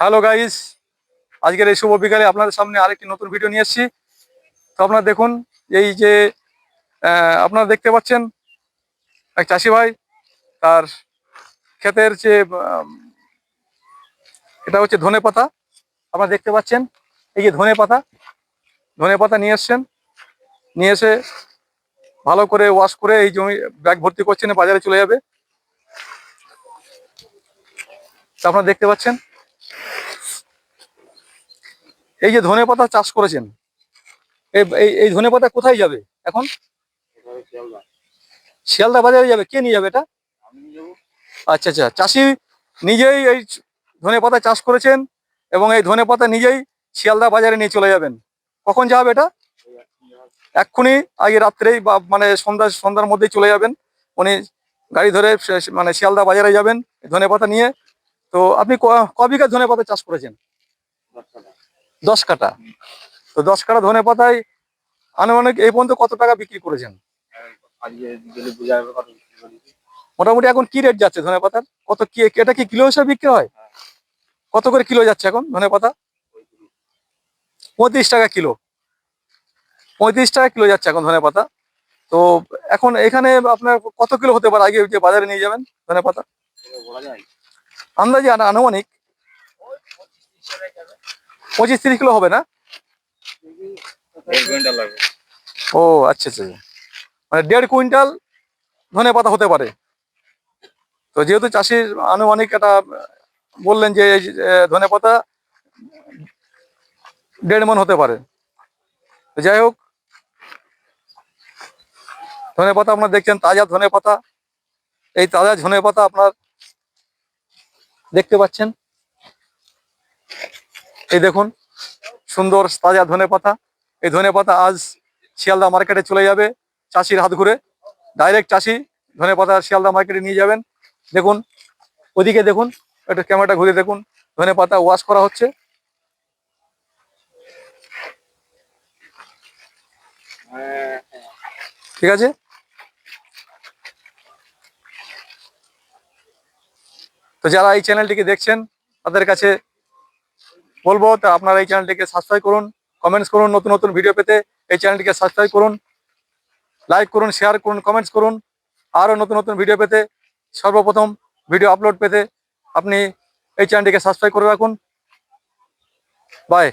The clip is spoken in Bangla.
হ্যালো গাইস আজকের এই শুভ বিকালে আপনাদের সামনে আরেকটি নতুন ভিডিও নিয়ে এসেছি। তো আপনারা দেখুন, এই যে আপনারা দেখতে পাচ্ছেন এক চাষি ভাই, তার ক্ষেতের যে এটা হচ্ছে ধনে পাতা। আপনারা দেখতে পাচ্ছেন, এই যে ধনে পাতা ধনে পাতা নিয়ে এসছেন। নিয়ে এসে ভালো করে ওয়াশ করে এই জমি ব্যাগ ভর্তি করছেন, বাজারে চলে যাবে। আপনারা দেখতে পাচ্ছেন এই যে ধনে পাতা চাষ করেছেন, এই, এই- ধনে পাতা কোথায় যাবে এখন? শিয়ালদা বাজারে যাবে, কে নিয়ে যাবে এটা? আচ্ছা আচ্ছা চাষি নিজেই এই ধনে পাতা চাষ করেছেন এবং এই ধনে পাতা নিজেই শিয়ালদা বাজারে নিয়ে চলে যাবেন। কখন যাবে এটা? এক্ষুনি, আগে রাত্রেই বা মানে সন্ধ্যা, সন্ধ্যার মধ্যেই চলে যাবেন। উনি গাড়ি ধরে মানে শিয়ালদা বাজারে যাবেন ধনে পাতা নিয়ে। তো আপনি ক বিঘা ধনে পাতা চাষ করেছেন? দশ কাটা তো দশ কাটা ধনে পাতায় আনুমানিক এই পর্যন্ত কত টাকা বিক্রি করেছেন। মোটামুটি এখন কি রেট যাচ্ছে ধনে পাতার? কত কি এটা কি কিলো হিসাবে বিক্রি হয়? কত করে কিলো যাচ্ছে এখন ধনে পাতা? পঁয়ত্রিশ টাকা কিলো। পঁয়ত্রিশ টাকা কিলো যাচ্ছে এখন ধনে পাতা। তো এখন এখানে আপনার কত কিলো হতে পারে? আগে যে বাজারে নিয়ে যাবেন ধনে পাতা? আন্দাজে আনা- আনুমানিক। পঁচিশ তিরিশ কিলো হবে না? ও আচ্ছা আচ্ছা মানে দেড় কুইন্টাল ধনে পাতা হতে পারে। তো যেহেতু চাষির আনুমানিক একটা, বললেন যে ধনে পাতা দেড় মন হতে পারে। যাই হোক, ধনে পাতা আপনার দেখছেন, তাজা ধনে পাতা। এই তাজা ধনে পাতা আপনার দেখতে পাচ্ছেন। এই দেখুন, সুন্দর তাজা ধনে পাতা। এই ধনে পাতা আজ শিয়ালদা মার্কেটে চলে যাবে চাষির হাত ঘুরে। ডাইরেক্ট চাষি ধনে পাতা শিয়ালদা মার্কেটে নিয়ে যাবেন। দেখুন, ওদিকে দেখুন, একটু ক্যামেরাটা ঘুরে দেখুন, ধনে পাতা ওয়াশ করা হচ্ছে। ঠিক আছে? তো যারা এই চ্যানেলটিকে দেখছেন, তাদের কাছে বলব, তা আপনারা এই চ্যানেলটিকে সাবস্ক্রাইব করুন কমেন্টস করুন, নতুন নতুন ভিডিও পেতে এই চ্যানেলটিকে সাবস্ক্রাইব করুন লাইক করুন শেয়ার করুন কমেন্টস করুন আরও নতুন নতুন ভিডিও পেতে, সর্বপ্রথম ভিডিও আপলোড পেতে আপনি এই চ্যানেলটিকে সাবস্ক্রাইব করে রাখুন। বাই